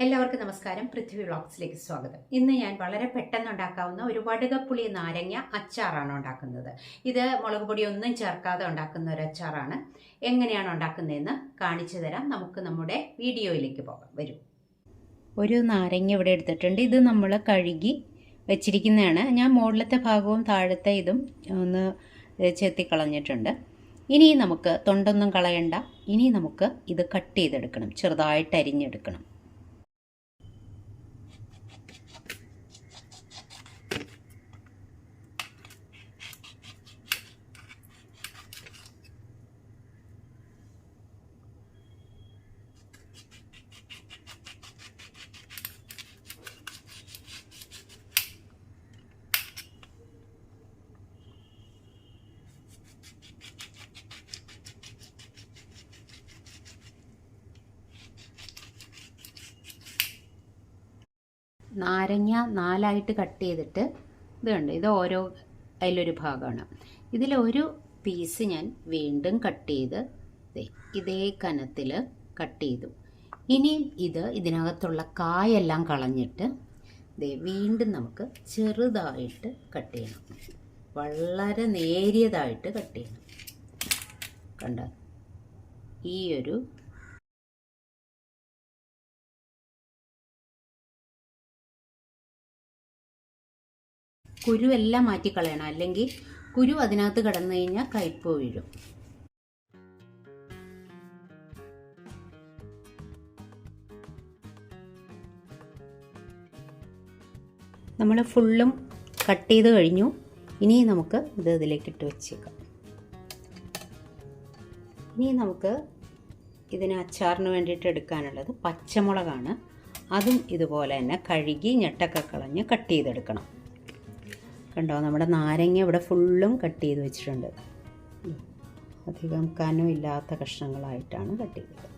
എല്ലാവർക്കും നമസ്കാരം. പൃഥ്വി വ്ളോഗ്സിലേക്ക് സ്വാഗതം. ഇന്ന് ഞാൻ വളരെ പെട്ടെന്ന് ഉണ്ടാക്കാവുന്ന ഒരു വടുകപ്പുളി നാരങ്ങ അച്ചാറാണ് ഉണ്ടാക്കുന്നത്. ഇത് മുളക് പൊടി ഒന്നും ചേർക്കാതെ ഉണ്ടാക്കുന്ന ഒരു അച്ചാറാണ്. എങ്ങനെയാണ് ഉണ്ടാക്കുന്നതെന്ന് കാണിച്ചു തരാം. നമുക്ക് നമ്മുടെ വീഡിയോയിലേക്ക് പോകാം. വരും. ഒരു നാരങ്ങ ഇവിടെ എടുത്തിട്ടുണ്ട്. ഇത് നമ്മൾ കഴുകി വെച്ചിരിക്കുന്നതാണ്. ഞാൻ മുകളിലത്തെ ഭാഗവും താഴത്തെ ഇതും ഒന്ന് ചെത്തിക്കളഞ്ഞിട്ടുണ്ട് ഇനി നമുക്ക് തൊണ്ടൊന്നും കളയണ്ട. ഇനി നമുക്ക് ഇത് കട്ട് ചെയ്തെടുക്കണം. ചെറുതായിട്ട് അരിഞ്ഞെടുക്കണം. നാരങ്ങ നാലായിട്ട് കട്ട് ചെയ്തിട്ട് ഇത് കണ്ട്? ഇത് ഓരോ അതിലൊരു ഭാഗമാണ്. ഇതിലൊരു പീസ് ഞാൻ വീണ്ടും കട്ട് ചെയ്ത് ഇതേ കനത്തിൽ കട്ട് ചെയ്തു. ഇനി ഇത് ഇതിനകത്തുള്ള കായെല്ലാം കളഞ്ഞിട്ട് ദേ വീണ്ടും നമുക്ക് ചെറുതായിട്ട് കട്ട് ചെയ്യണം. വളരെ നേരിയതായിട്ട് കട്ട് ചെയ്യണം. കണ്ട? ഈ ഒരു കുരു എല്ലാം മാറ്റിക്കളയണം. അല്ലെങ്കിൽ കുരു അതിനകത്ത് കിടന്നു കഴിഞ്ഞാൽ കയ്പ് വീഴും. നമ്മൾ ഫുള്ളും കട്ട് ചെയ്ത് കഴിഞ്ഞു. ഇനി നമുക്ക് ഇത് ഇതിലേക്ക് ഇട്ട് വെച്ചേക്കാം. ഇനി നമുക്ക് ഇതിന് അച്ചാറിന് വേണ്ടിയിട്ട് എടുക്കാനുള്ളത് പച്ചമുളകാണ്. അതും ഇതുപോലെ തന്നെ കഴുകി ഞെട്ടൊക്കെ കളഞ്ഞ് കട്ട് ചെയ്തെടുക്കണം. കണ്ടോ? നമ്മുടെ നാരങ്ങ ഇവിടെ ഫുള്ളും കട്ട് ചെയ്ത് വെച്ചിട്ടുണ്ട്. അധികം കനം ഇല്ലാത്ത കഷ്ണങ്ങളായിട്ടാണ് കട്ട് ചെയ്തത്.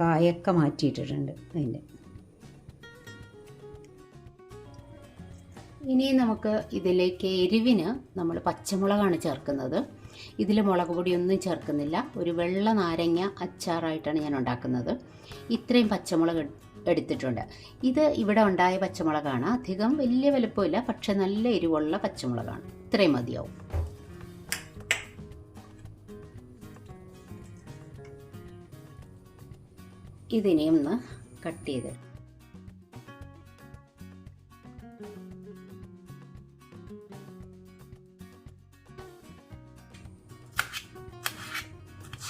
കായൊക്കെ മാറ്റിയിട്ടിട്ടുണ്ട് അതിന്റെ. ഇനി നമുക്ക് ഇതിലേക്ക് എരിവിന് നമ്മൾ പച്ചമുളകാണ് ചേർക്കുന്നത്. ഇതിൽ മുളക് പൊടിയൊന്നും ചേർക്കുന്നില്ല. ഒരു വെള്ള നാരങ്ങ അച്ചാറായിട്ടാണ് ഞാൻ ഉണ്ടാക്കുന്നത്. ഇത്രയും പച്ചമുളക് എടുത്തിട്ടുണ്ട്. ഇത് ഇവിടെ ഉണ്ടായ പച്ചമുളകാണ്. അധികം വലിയ വലുപ്പമില്ല. പക്ഷെ നല്ല എരിവുള്ള പച്ചമുളകാണ്. ഇത്രയും മതിയാവും. ഇതിനെയും ഒന്ന് കട്ട് ചെയ്ത്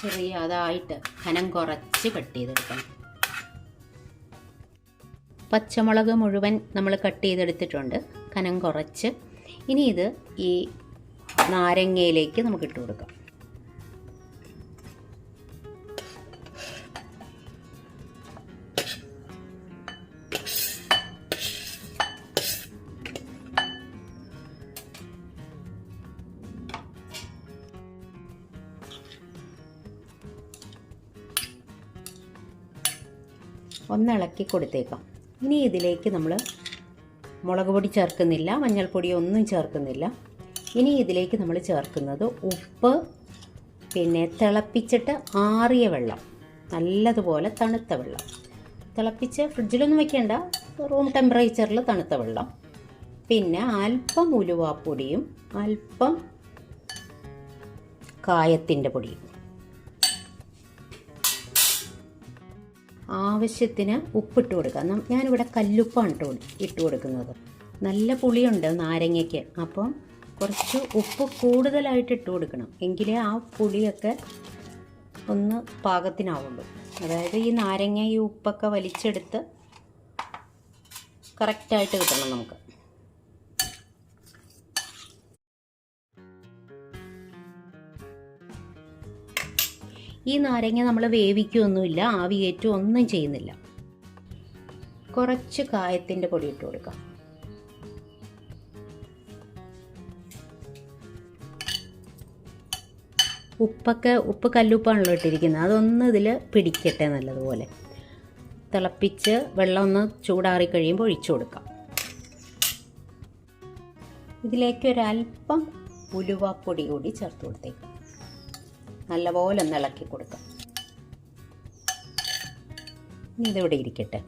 ചെറിയ അതായിട്ട് കനം കുറച്ച് കട്ട് ചെയ്തെടുക്കണം. പച്ചമുളക് മുഴുവൻ നമ്മൾ കട്ട് ചെയ്തെടുത്തിട്ടുണ്ട്. കനം കുറച്ച്. ഇനി ഇത് ഈ നാരങ്ങയിലേക്ക് നമുക്ക് ഇട്ട് കൊടുക്കാം. ഒന്നിളക്കി കൊടുത്തേക്കാം. ഇനി ഇതിലേക്ക് നമ്മൾ മുളക് പൊടി ചേർക്കുന്നില്ല മഞ്ഞൾപ്പൊടി ഒന്നും ചേർക്കുന്നില്ല. ഇനി ഇതിലേക്ക് നമ്മൾ ചേർക്കുന്നത് ഉപ്പ് പിന്നെ തിളപ്പിച്ചിട്ട് ആറിയ വെള്ളം നല്ലതുപോലെ തണുത്ത വെള്ളം. തിളപ്പിച്ച് ഫ്രിഡ്ജിലൊന്നും വെക്കേണ്ട റൂം ടെമ്പറേച്ചറിൽ തണുത്ത വെള്ളം. പിന്നെ അല്പം ഉലുവാപ്പൊടിയും അല്പം കായത്തിന്റെ പൊടിയും. ആവശ്യത്തിന് ഉപ്പിട്ട് കൊടുക്കുക. ഞാനിവിടെ കല്ലുപ്പാണ് ഇട്ട് ഇട്ട് കൊടുക്കുന്നത്. നല്ല പുളിയുണ്ട് നാരങ്ങയ്ക്ക്. അപ്പം കുറച്ച് ഉപ്പ് കൂടുതലായിട്ട് ഇട്ട് കൊടുക്കണം. എങ്കിലേ ആ പുളിയൊക്കെ ഒന്ന് പാകത്തിനാവുള്ളൂ. അതായത് ഈ നാരങ്ങ ഈ ഉപ്പൊക്കെ വലിച്ചെടുത്ത് കറക്റ്റായിട്ട് കിട്ടണം നമുക്ക്. ഈ നാരങ്ങ നമ്മൾ വേവിക്കുകയൊന്നുമില്ല ആവി ഒന്നും ചെയ്യുന്നില്ല. കുറച്ച് കായത്തിന്റെ പൊടി ഇട്ട് കൊടുക്കാം. ഉപ്പൊക്കെ ഉപ്പ് കല്ലുപ്പാണല്ലോ ഇട്ടിരിക്കുന്നത്. അതൊന്ന് ഇതിൽ പിടിക്കട്ടെ നല്ലതുപോലെ. തിളപ്പിച്ച് വെള്ളം ഒന്ന് ചൂടാറി കഴിയുമ്പോൾ ഒഴിച്ചു കൊടുക്കാം. ഇതിലേക്ക് ഒരല്പം ഉലുവാപ്പൊടി കൂടി ചേർത്ത് കൊടുത്തേക്കാം. നല്ലപോലെ ഒന്ന് ഇളക്കി കൊടുക്കാം. ഇനി ഇതിവിടെ ഇരിക്കട്ടെ.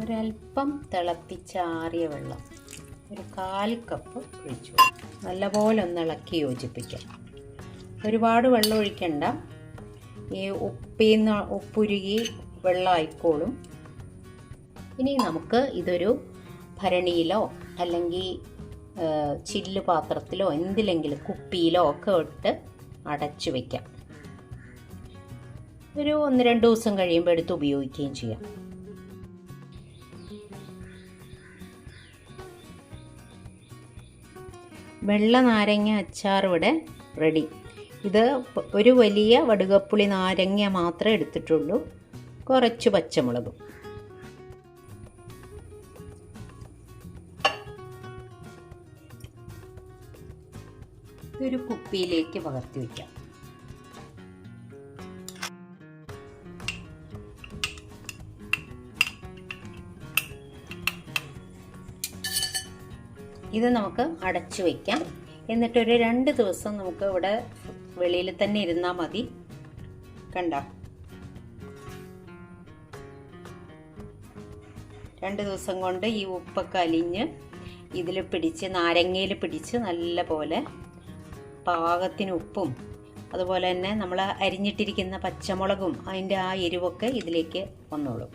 ഒരല്പം തിളപ്പിച്ചാറിയ വെള്ളം ഒരു കാൽ കപ്പ് ഒഴിച്ചു നല്ലപോലെ ഒന്ന് ഇളക്കി യോജിപ്പിക്കാം. ഒരുപാട് വെള്ളം ഒഴിക്കണ്ട. ഈ ഉപ്പിന്ന് ഉപ്പുരുകി വെള്ളമായിക്കോളും ഇനി നമുക്ക് ഇതൊരു ഭരണിയിലോ അല്ലെങ്കിൽ ചില്ല് പാത്രത്തിലോ എന്തിലെങ്കിലും കുപ്പിയിലോ ഒക്കെ ഇട്ട് അടച്ചു വയ്ക്കാം ഒരു ഒന്ന് രണ്ട് ദിവസം കഴിയുമ്പോൾ എടുത്ത് ഉപയോഗിക്കുകയും ചെയ്യാം. വെള്ള നാരങ്ങ അച്ചാർ ഇവിടെ റെഡി ഇത് ഒരു വലിയ വടുകപ്പുളി നാരങ്ങ മാത്രമേ എടുത്തിട്ടുള്ളൂ. കുറച്ച് പച്ചമുളകും. ഇതൊരു കുപ്പിയിലേക്ക് പകർത്തി വയ്ക്കാം ഇത് നമുക്ക് അടച്ചു വയ്ക്കാം എന്നിട്ടൊരു രണ്ട് ദിവസം നമുക്ക് ഇവിടെ വെളിയിൽ തന്നെ ഇരുന്നാൽ മതി. കണ്ട? രണ്ട് ദിവസം കൊണ്ട് ഈ ഉപ്പൊക്കെ അലിഞ്ഞ് ഇതിൽ പിടിച്ച് നാരങ്ങയിൽ പിടിച്ച് നല്ല പോലെ പാകത്തിന് ഉപ്പും അതുപോലെ തന്നെ നമ്മൾ അരിഞ്ഞിട്ടിരിക്കുന്ന പച്ചമുളകും അതിന്റെ ആ എരിവൊക്കെ ഇതിലേക്ക് വന്നോളും.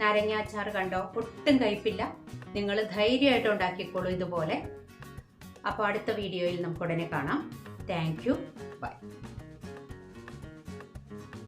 നാരങ്ങ അച്ചാർ കണ്ടോ? ഒട്ടും കയ്പില്ല. നിങ്ങൾ ധൈര്യമായിട്ട് ഉണ്ടാക്കിക്കോളൂ ഇതുപോലെ. അപ്പോൾ അടുത്ത വീഡിയോയിൽ നമുക്ക് ഉടനെ കാണാം. Thank you by